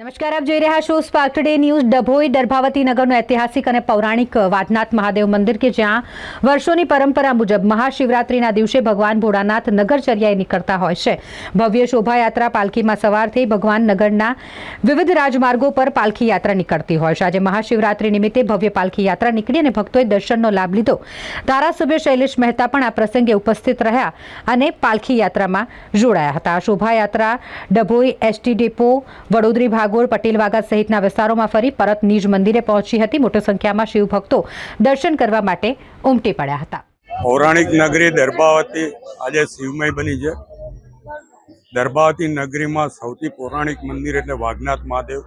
નમસ્કાર, આપ જોઈ રહ્યા છો Spark Today News Dabhoi Darbhavati નગરનું ઐતિહાસિક અને પૌરાણિક વાદનાથ મહાદેવ મંદિર કે જ્યાં વર્ષોની પરંપરા મુજબ મહાશિવરાત્રીના દિવસે ભગવાન ભોળાનાથ નગરચર્યાએ નીકળતા હોય છે. ભવ્ય શોભાયાત્રા પાલખીમાં સવાર થઈ ભગવાન નગરના વિવિધ રાજમાર્ગો પર પાલખી યાત્રા નીકળતી હોય છે. આજે મહાશિવરાત્રિ નિમિત્તે ભવ્ય પાલખી યાત્રા નીકળી અને ભક્તોએ દર્શનનો લાભ લીધો. ધારાસભ્ય શૈલેષ મહેતા પણ આ પ્રસંગે ઉપસ્થિત રહ્યા અને પાલખી યાત્રામાં જોડાયા હતા. આ શોભાયાત્રા ડભોઈ, એસટી ડેપો, વડોદરી ભાગોળ પટેલવાગા સહિતના વિસ્તારોમાં ફરી પરત નિજ મંદિરે પહોંચી હતી. મોટી સંખ્યામાં શિવભક્તો દર્શન કરવા માટે ઉમટી પડ્યા હતા. પૌરાણિક નગરી દર્ભાવતી આજે શિવમય બની છે. દર્ભાવતી નગરીમાં સૌથી પૌરાણિક મંદિર એટલે વાઘનાથ મહાદેવ.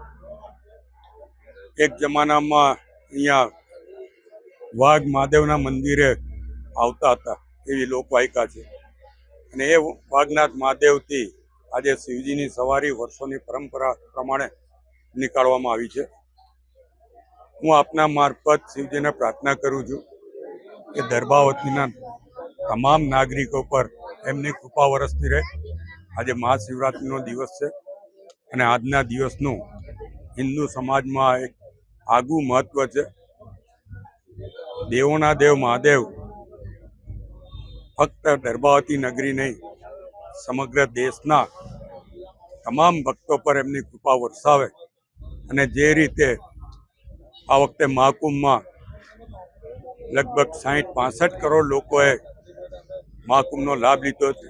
એક જમાનામાં અહીંયા વાઘ મહાદેવના મંદિરે આવતા હતા એવી લોકવાયકા છે. અને એ વાઘનાથ મહાદેવથી આજે શિવજીની સવારી વર્ષોની પરંપરા પ્રમાણે નીકાળવામાં આવી છે. હું આપના મારફત શિવજીને પ્રાર્થના કરું છું કે દરબાવતીના તમામ નાગરિકો પર એમની કૃપા વરસતી રહે. આજે મહાશિવરાત્રિનો દિવસ છે અને આજના દિવસનું હિન્દુ સમાજમાં એક આગવું મહત્વ છે. દેવોના દેવ મહાદેવ ફક્ત દર્ભાવતી નગરી નહીં, સમગ્ર દેશના તમામ ભક્તો પર એમની કૃપા વરસાવે અને જે રીતે આ વખતે મહાકુંભમાં લગભગ સાહીઠ, પાસઠ કરોડ લોકોએ મહાકુંભનો લાભ લીધો છે.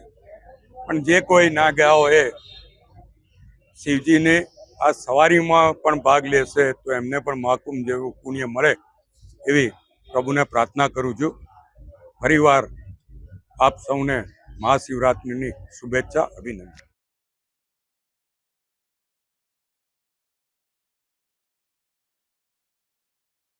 પણ જે કોઈ ના ગયા હોય શિવજીને આ સવારીમાં પણ ભાગ લેશે તો એમને પણ મહાકુંભ જેવું પુણ્ય મળે એવી પ્રભુને પ્રાર્થના કરું છું. ફરીવાર આપ સૌને મહાશિવરાત્રિની શુભેચ્છા, અભિનંદન.